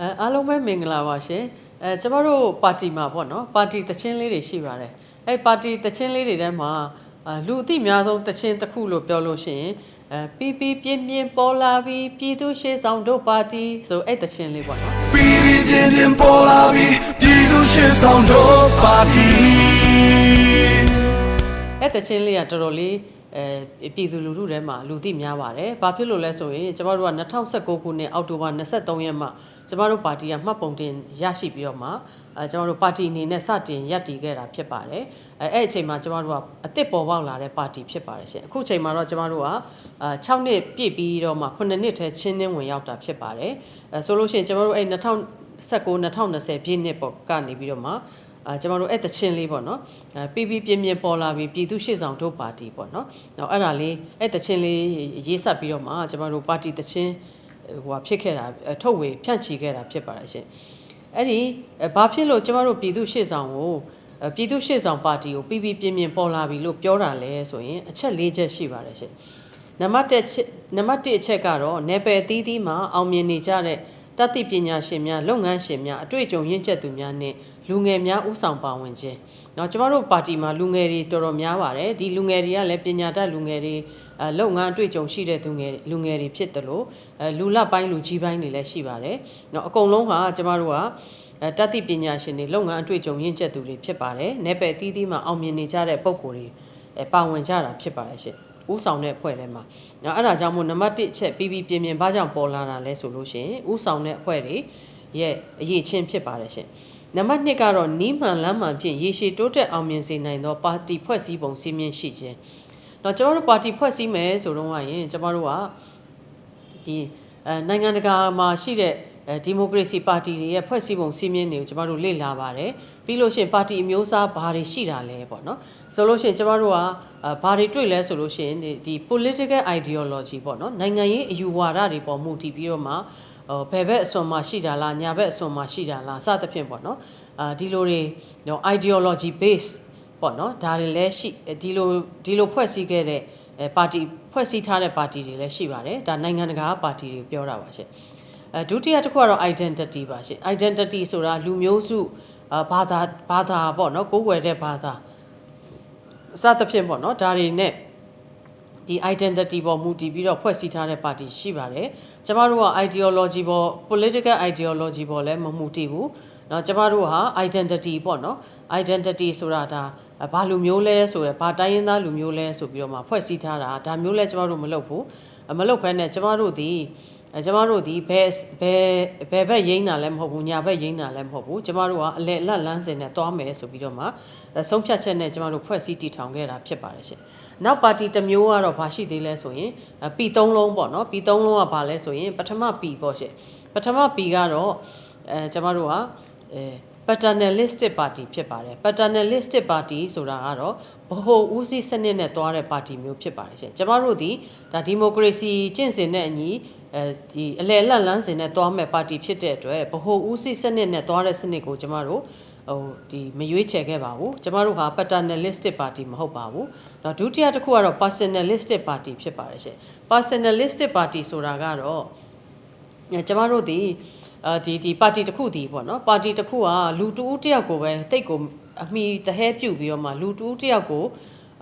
အဲအားလုံးပဲမင်္ဂလာပါရှင်အဲကျမတို့ပါတီမှာပေါ့နော်ပါတီတချင်းလေးတွေရှိပါတယ်အဲပါတီတချင်းလေးတွေထဲမှာလူအသိများဆုံးတချင်းတစ်ခုလို့ပြောလို့ရှိရင်အဲပီပီပြင်းပြင်းပေါ်လာပြီးပြည်သူရှေ့ဆောင်တို့ပါတီဆိုအဲ့တချင်းလေးပေါ့နော်ပီပီပြင်းပြင်းပေါ်လာပြီးပြည်သူရှေ့ဆောင်တို့ပါတီအဲ့တချင်းလေးကတော်တော်လေး အဲပြည်သူလူထုထဲမှာလူသိများပါတယ်။ဘာဖြစ်လို့လဲဆိုရင်ကျမတို့က2019ခုနှစ်အောက်တိုဘာ23ရက်မှာကျမတို့ပါတီကမှတ်ပုံတင်ရရှိပြီးတော့မှအဲကျမတို့ပါတီအနေနဲ့စတင်ရပ်တည်ခဲ့တာဖြစ်ပါတယ်။အဲအဲ့အချိန်မှာကျမတို့ကအစ်စ်ပေါ်ပေါက်လာတဲ့ပါတီဖြစ်ပါတယ်ရှင်။အခုချိန်မှာတော့ကျမတို့ကအာ6နှစ်ပြည့်ပြီးတော့မှ9နှစ်ထဲချင်းနှင်းဝင်ရောက်တာဖြစ်ပါတယ်။အဲဆိုလို့ရှိရင်ကျမတို့အဲ့2019 2020ပြည့်နှစ်ပေါ့ကနေပြီးတော့မှ အာကျမတို့အဲ့တချင်းလေးပေါ့နော်အဲပြီးပြီးပြင်းပြင်းပေါ်လာပြီးပြည်သူရှေ့ဆောင်တို့ပါတီပေါ့နော်နောက်အဲ့ဒါလေးအဲ့တချင်းလေးရေးဆက်ပြီးတော့မှကျမတို့ပါတီတချင်းဟိုဟာဖြစ်ခဲ့တာအဲထုတ်ဝေဖြန့်ချီခဲ့တာဖြစ်ပါတယ်ရှင်အဲ့ဒီအဲဘာဖြစ်လို့ကျမတို့ပြည်သူရှေ့ဆောင်ကိုအဲပြည်သူရှေ့ဆောင်ပါတီကိုပြီးပြီးပြင်းပြင်းပေါ်လာပြီလို့ပြောတာလဲဆိုရင်အချက်၄ချက်ရှိပါတယ်ရှင်နံပါတ်1ချက်နံပါတ်1အချက်ကတော့နယ်ပယ်အသီးသီးမှာအောင်မြင်နေကြတဲ့တတ်သိပညာရှင်များလုပ်ငန်းရှင်များအတွေ့အကြုံရင့်ကျက်သူများနဲ့ လူငယ်များဥဆောင်ပါဝင်ခြင်း။เนาะကျမတို့ပါတီမှာလူငယ်တွေတော်တော်များပါတယ်။ဒီလူငယ်တွေကလည်းပညာတတ်လူငယ်တွေအဲလုပ်ငန်းအတွေ့အကြုံရှိတဲ့သူငယ်လူငယ်တွေဖြစ်တယ်လို့အဲလူလပိုင်းလူကြီးပိုင်းတွေလည်းရှိပါတယ်။เนาะအကုန်လုံးဟာကျမတို့ကအဲတတ်သိပညာရှင်တွေလုပ်ငန်းအတွေ့အကြုံရင့်ကျက်သူတွေဖြစ်ပါတယ်။နယ်ပယ်အသီးသီးမှာအောင်မြင်နေကြတဲ့ပုံကိုယ်တွေအဲပါဝင်ကြတာဖြစ်ပါတယ်ရှင်။ဥဆောင်တဲ့အဖွဲ့ထဲမှာ။နော်အဲ့ဒါကြောင့်မို့နံပါတ်1ချက်ပြီးပြီးပြင်းပြင်းဘာကြောင့်ပေါ်လာတာလဲဆိုလို့ရှိရင်ဥဆောင်တဲ့အဖွဲ့တွေရဲ့အရေးချင်းဖြစ်ပါတယ်ရှင်။ နံပါတ်2ကတော့နီးမှန်လမ်းမှန်ဖြင့်ရေရှည်တိုးတက်အောင်မြင်စေနိုင်သောပါတီဖွဲ့စည်းပုံစည်းမျဉ်းရှိခြင်း။တော့ကျွန်တော်တို့ပါတီဖွဲ့စည်းမယ်ဆိုတော့ကရင်ကျွန်တော်တို့ကဒီအဲနိုင်ငံတကာမှာရှိတဲ့အဲဒီမိုကရေစီပါတီတွေရဲ့ဖွဲ့စည်းပုံစည်းမျဉ်းတွေကိုကျမတို့လေ့လာပါတယ်ပြီးလို့ရှိရင်ပါတီအမျိုးအစားဘာတွေရှိတာလဲပေါ့နော်ဆိုလို့ရှိရင်ကျမတို့ကအာဘာတွေတွေ့လဲဆိုလို့ရှိရင်ဒီဒီ political ideology ပေါ့နော်နိုင်ငံရေးအယူဝါဒတွေပေါ်မူတည်ပြီးတော့မှ ဟိုဘယ်ဘက်အစွန်မှာရှိတာလားညာဘက်အစွန်မှာရှိတာလားစသဖြင့်ပေါ့နော်အာဒီလိုတွေနော် ideology base ပေါ့နော်ဒါတွေလည်းရှိဒီလိုဒီလိုဖွဲ့စည်းခဲ့တဲ့အဲပါတီဖွဲ့စည်းထားတဲ့ပါတီတွေလည်းရှိပါတယ်ဒါနိုင်ငံတကာပါတီတွေပြောတာပါရှင့်အဲဒုတိယတစ်ခုကတော့ identity ပါရှင့် identity ဆိုတာလူမျိုးစုအာဘာသာဘာသာပေါ့နော်ကိုယ်ွယ်တဲ့ဘာသာစသဖြင့်ပေါ့နော်ဒါတွေနဲ့ ဒီ identity ပေါ်မူတည်ပြီးတော့ဖွဲ့စည်းထားတဲ့ပါတီရှိပါတယ်။ကျမတို့က ideology ပေါ် political ideology ပေါ်လည်းမမူတည်ဘူး။เนาะကျမတို့ဟာ identity ပေါ့နော် identity ဆိုတာဒါဘာလူမျိုးလဲဆိုရယ်ဘာတိုင်းရင်းသားလူမျိုးလဲဆိုပြီးတော့မှဖွဲ့စည်းထားတာဒါမျိုးလဲကျမတို့မလုပ်ဘူး။မလုပ်ဘဲနဲ့ကျမတို့ဒီအဲကျမတို့ဒီဘယ်ဘယ်ဘယ်ဘက်ရင်းတာလည်းမဟုတ်ဘူးညာဘက်ရင်းတာလည်းမဟုတ်ဘူးကျမတို့ကအလဲအလတ်လန်းစင်နဲ့တွားမယ်ဆိုပြီးတော့မှဆုံးဖြတ်ချက်နဲ့ကျမတို့ဖွဲ့စည်းတည်ထောင်ခဲ့တာဖြစ်ပါတယ်ရှင် နောက်ပါတီတစ်မျိုးကတော့ဘာရှိသေးလဲဆိုရင်ပီ၃လုံးပေါ့နော်ပီ၃လုံးကဘာလဲဆိုရင်ပထမပီပေါ့ရှင်ပထမပီကတော့အဲကျမတို့ကအဲ paternalistic party ဖြစ်ပါတယ် paternalistic party ဆိုတာကတော့ဗဟိုဦးစီးစနစ်နဲ့တွားတဲ့ပါတီမျိုးဖြစ်ပါတယ်ရှင်ကျမတို့ဒီဒါဒီမိုကရေစီကျင့်စဉ်နဲ့အညီအဲဒီအလဲအလတ်လန်းစဉ်နဲ့တွားမဲ့ပါတီဖြစ်တဲ့အတွက်ဗဟိုဦးစီးစနစ်နဲ့တွားတဲ့စနစ်ကိုကျမတို့ ဟိုဒီမရွေးချယ်ခဲ့ပါဘူးကျမတို့ဟာ paternalistic party မဟုတ်ပါဘူး။တော့ဒုတိယတစ်ခုကတော့ personalistic party ဖြစ်ပါတယ်ရှင် personalistic party ဆိုတာကတော့ကျမတို့ဒီအဲဒီဒီပါတီတစ်ခုတည်ပေါ့နော်ပါတီတစ်ခုကလူတူဦးတယောက်ကိုပဲတိတ်ကိုအမိတဟဲပြုတ်ပြီးတော့မှလူတူဦးတယောက်ကို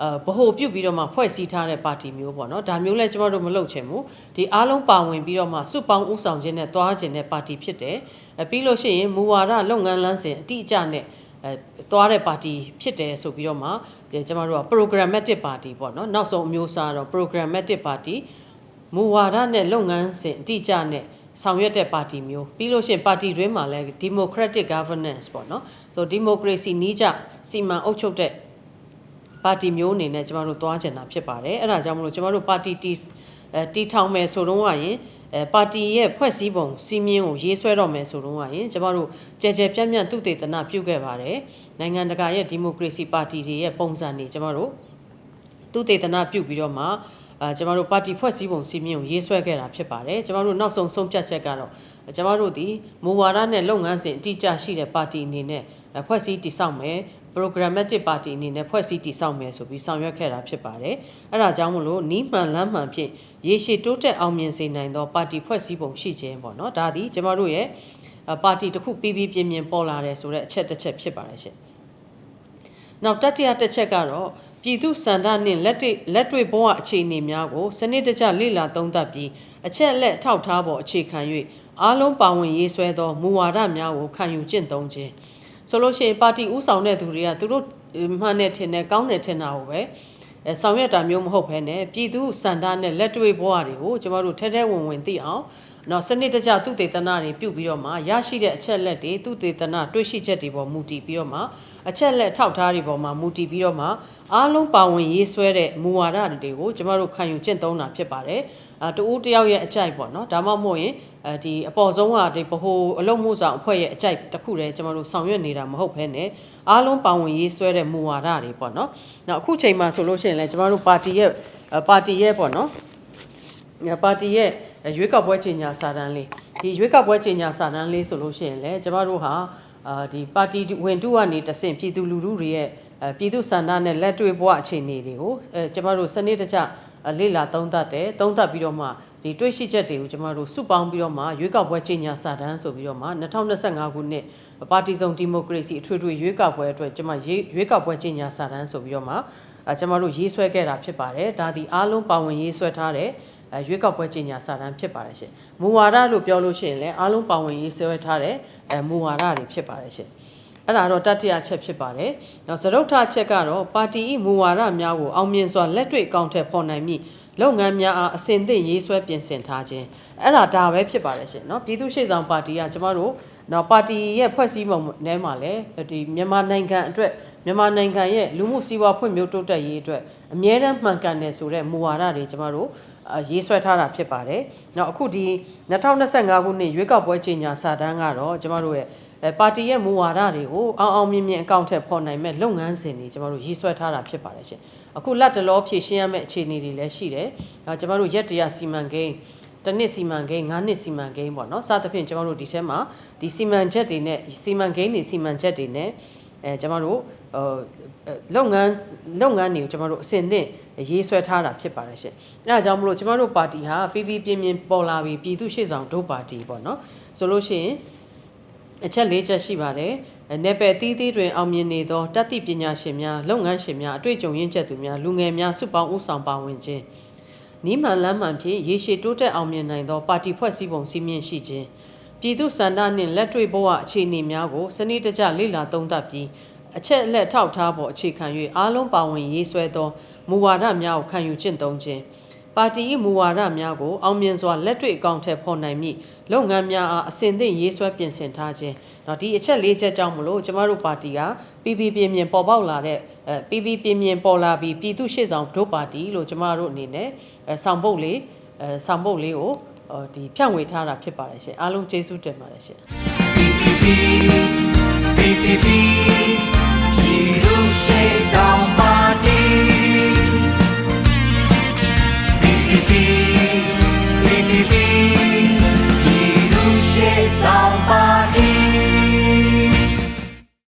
အဲဗဟိုပြုတ်ပြီးတော့မှဖွဲ့စည်းထားတဲ့ပါတီမျိုးပေါ့နော်ဒါမျိုးလဲကျမတို့မလုပ်ချင်ဘူးဒီအားလုံးပါဝင်ပြီးတော့မှစုပေါင်းဥဆောင်ခြင်းနဲ့တွားခြင်းနဲ့ပါတီဖြစ်တယ်အဲပြီးလို့ရှိရင်မူဝါဒလုပ်ငန်းလမ်းစဉ်အတိအကျနဲ့အဲတွားတဲ့ပါတီဖြစ်တယ်ဆိုပြီးတော့မှကျမတို့က programmatic party ပေါ့နော်နောက်ဆုံးအမျိုးအစားတော့ programmatic party မူဝါဒနဲ့လုပ်ငန်းစဉ်အတိအကျနဲ့ဆောင်ရွက်တဲ့ပါတီမျိုးပြီးလို့ရှိရင်ပါတီတွင်းမှာလည်း democratic governance ပေါ့နော်ဆို democracy နီးကြစီမံအုပ်ချုပ်တဲ့ ပါတီမျိုးအနေနဲ့ကျမတို့သွားချင်တာဖြစ်ပါတယ်အဲ့ဒါကြောင့်မလို့ကျမတို့ပါတီတီအဲတီထောင်မယ်ဆိုတော့ကရင်အဲပါတီရဲ့ဖွဲ့စည်းပုံစီမင်းကိုရေးဆွဲတော့မယ်ဆိုတော့ကရင်ကျမတို့ကြဲကြဲပြန့်ပြန့်သူတည်တနာပြုခဲ့ပါတယ်နိုင်ငံတကာရဲ့ဒီမိုကရေစီပါတီတွေရဲ့ပုံစံတွေကျမတို့သူတည်တနာပြုပြီးတော့မှအာကျမတို့ပါတီဖွဲ့စည်းပုံစီမင်းကိုရေးဆွဲခဲ့တာဖြစ်ပါတယ်ကျမတို့နောက်ဆုံးဆုံးဖြတ်ချက်ကတော့ကျမတို့ဒီမူဝါဒနဲ့လုပ်ငန်းစဉ်အတိအကျရှိတဲ့ပါတီအနေနဲ့ ဖွဲ့စည်းတည်ဆောက်မယ် programmatic party အနေနဲ့ဖွဲ့စည်းတည်ဆောက်မယ်ဆိုပြီးဆောင်ရွက်ခဲ့တာဖြစ်ပါတယ်။အဲဒါကြောင့်မလို့နီးမှန်လမ်းမှန်ဖြင့်ရေရှည်တိုးတက်အောင်မြင်စေနိုင်သောပါတီဖွဲ့စည်းပုံရှိခြင်းပေါ့နော်။ဒါသည်ကျမတို့ရဲ့အာပါတီတစ်ခုပြီးပြီးပြင်းပြင်းပေါ်လာတယ်ဆိုတဲ့အချက်တစ်ချက်ဖြစ်ပါတယ်ရှင်နောက်တတိယတစ်ချက်ကတော့ပြည်သူစန္ဒနှင့်လက်တွေ့လက်တွေ့ဘဝအခြေအနေများကိုစနစ်တကျလေ့လာသုံးသပ်ပြီးအချက်အလက်ထောက်ထားပေါ်အခြေခံ၍အားလုံးပါဝင်ရေးဆွဲသောမူဝါဒများကိုခံယူကျင့်သုံးခြင်း ဆိုလို့ရှိရင်ပါတီဥဆောင်တဲ့သူတွေကသူတို့မှန်တဲ့ထင်တဲ့ကောင်းတဲ့ထင်တာကိုပဲအဲဆောင်ရွက်တာမျိုးမဟုတ်ဘဲနဲ့ပြည်သူစန္ဒနဲ့လက်တွေ့ဘဝတွေကိုကျမတို့ထဲထဲဝင်ဝင်သိအောင် နော်စနစ်တကျသူတေသနာတွေပြုတ်ပြီးတော့မှရရှိတဲ့အချက်လက်တွေသူတေသနာတွေ့ရှိချက်တွေပေါ်မူတည်ပြီးတော့မှအချက်လက်ထောက်ထားတွေပေါ်မှာမူတည်ပြီးတော့မှအားလုံးပါဝင်ရေးဆွဲတဲ့မူဝါဒတွေကိုကျမတို့ခံယူကျင့်သုံးတာဖြစ်ပါတယ်အတူတယောက်ရဲ့အကြိုက်ပေါ့နော်ဒါမှမဟုတ်ရင်အဲဒီအပေါ်ဆုံးကဒီဗဟိုအလုံးမှုဆောင်အဖွဲ့ရဲ့အကြိုက်တစ်ခုတည်းကျမတို့ဆောင်ရွက်နေတာမဟုတ်ဘဲနဲ့အားလုံးပါဝင်ရေးဆွဲတဲ့မူဝါဒတွေပေါ့နော်နောက်အခုချိန်မှာဆိုလို့ရှိရင်လည်းကျမတို့ပါတီရဲ့ပါတီရဲ့ပေါ့နော်ပါတီရဲ့ ရွေးကောက်ပွဲကြီးညာစာတမ်းလေးဒီရွေးကောက်ပွဲကြီးညာစာတမ်းလေးဆိုလို့ရှိရင်လည်းကျမတို့ဟာအာဒီပါတီဝင်တူကနေတဆင့်ပြည်သူလူထုတွေရဲ့အဲပြည်သူစန္ဒနဲ့လက်တွေ့ဘဝအခြေအနေတွေကိုအဲကျမတို့စနစ်တကျလေ့လာသုံးသပ်တယ်သုံးသပ်ပြီးတော့မှဒီတွေ့ရှိချက်တွေကိုကျမတို့စုပေါင်းပြီးတော့မှရွေးကောက်ပွဲကြီးညာစာတမ်းဆိုပြီးတော့မှ2025ခုနှစ်ပါတီစုံဒီမိုကရေစီအထွေထွေရွေးကောက်ပွဲအတွက်ကျမရွေးကောက်ပွဲကြီးညာစာတမ်းဆိုပြီးတော့မှအဲကျမတို့ရေးဆွဲခဲ့တာဖြစ်ပါတယ်ဒါဒီအားလုံးပါဝင်ရေးဆွဲထားတဲ့အဲ ရွေးကောက်ပွဲကြီးညာစာတမ်းဖြစ်ပါတယ်ရှင်။မူဝါဒလို့ပြောလို့ရှိရင်လည်းအားလုံးပါဝင်ရေးဆွဲထားတဲ့အဲမူဝါဒတွေဖြစ်ပါတယ်ရှင်။အဲ့ဒါတော့တတိယချက်ဖြစ်ပါတယ်။နောက်သရုပ်ထချက်ကတော့ပါတီ၏မူဝါဒများကိုအောင်မြင်စွာလက်တွေ့အကောင့်ထက်ဖော်နိုင်မည့်လုပ်ငန်းများအားအစဉ်သင့်ရေးဆွဲပြင်ဆင်ထားခြင်းအဲ့ဒါဒါပဲဖြစ်ပါတယ်ရှင်နော်ပြည်သူ့ရှေ့ဆောင်ပါတီကကျမတို့နော်ပါတီရဲ့ဖွဲ့စည်းပုံထဲမှာလည်းဒီမြန်မာနိုင်ငံအတွက်မြန်မာနိုင်ငံရဲ့လူမှုစီးပွားဖွံ့ဖြိုးတိုးတက်ရေးအတွက်အမြဲတမ်းမှန်ကန်တယ်ဆိုတဲ့မူဝါဒတွေကျမတို့အာ ရေးဆွဲထားတာဖြစ်ပါတယ်။နောက်အခုဒီ2025ခုနှစ်ရွေးကောက်ပွဲချိန်ညာစာတမ်းကတော့ကျမတို့ရဲ့အဲပါတီရဲ့မူဝါဒတွေကိုအောင်အောင်မြင်မြင်အကောင့်ထက်ဖော်နိုင်မဲ့လုပ်ငန်းစဉ်တွေကျမတို့ရေးဆွဲထားတာဖြစ်ပါတယ်ရှင်။အခုလက်တလောဖြည့်ရှင်းရမယ့်အခြေအနေတွေလည်းရှိတယ်။အဲကျမတို့ရက်တရစီမံကိန်းတစ်နှစ်စီမံကိန်း၅နှစ်စီမံကိန်းပေါ့နော်စသဖြင့်ကျွန်တော်တို့ဒီထဲမှာဒီစီမံချက်တွေနဲ့စီမံကိန်းတွေစီမံချက်တွေနဲ့ အဲကျွန်တော်တို့ဟိုလုပ်ငန်းလုပ်ငန်းတွေကိုကျွန်တော်တို့အစဉ်သင့်ရေးဆွဲထားတာဖြစ်ပါတယ်ရှင်အဲဒါကြောင့်မလို့ကျွန်တော်တို့ပါတီဟာပြီးပြီးပြင်းပြင်းပေါ်လာပြီးပြည်သူ့ရှေ့ဆောင်ဒုပါတီပေါ့နော်ဆိုလို့ရှိရင်အချက်၄ချက်ရှိပါတယ်။နယ်ပယ်တီးတီးတွင်အောင်မြင်နေသောတတ်သိပညာရှင်များလုပ်ငန်းရှင်များအတွေ့အကြုံရင့်ကျက်သူများလူငယ်များစုပေါင်းဦးဆောင်ပါဝင်ခြင်းနီးမှန်လမ်းမှန်ဖြင့်ရေရှည်တိုးတက်အောင်မြင်နိုင်သောပါတီဖွဲ့စည်းပုံစည်းမျဉ်းရှိခြင်း ပြည်သူစန္ဒနှင့်လက်တွေ့ဘဝအခြေအနေများကိုစနစ်တကျလေ့လာသုံးသပ်ပြီးအချက်အလက်ထောက်ထားပေါ်အခြေခံ၍အားလုံးပါဝင်ရေးဆွဲသောမူဝါဒများကိုခံယူကျင့်သုံးခြင်းပါတီ၏မူဝါဒများကိုအောင်မြင်စွာလက်တွေ့အကောင့်ထက်ဖော်နိုင်မည့်လုပ်ငန်းများအားအစဉ်သင့်ရေးဆွဲပြင်ဆင်ထားခြင်း။တော့ဒီအချက်၄ချက်ကြောင့်မလို့ကျမတို့ပါတီကပြည်ပြည်ပြင်းပြင်းပေါ်ပေါက်လာတဲ့အဲပြည်ပြည်ပြင်းပြင်းပေါ်လာပြီးပြည်သူ့ရှေ့ဆောင်ဒုပါတီလို့ကျမတို့အနေနဲ့အဲဆောင်ပုတ်လေးအဲဆောင်ပုတ်လေးကိုအော် ဒီဖြန့်ဝေထားတာဖြစ်ပါတယ်ရှင်။အားလုံးကျေးဇူးတင်ပါတယ်ရှင်။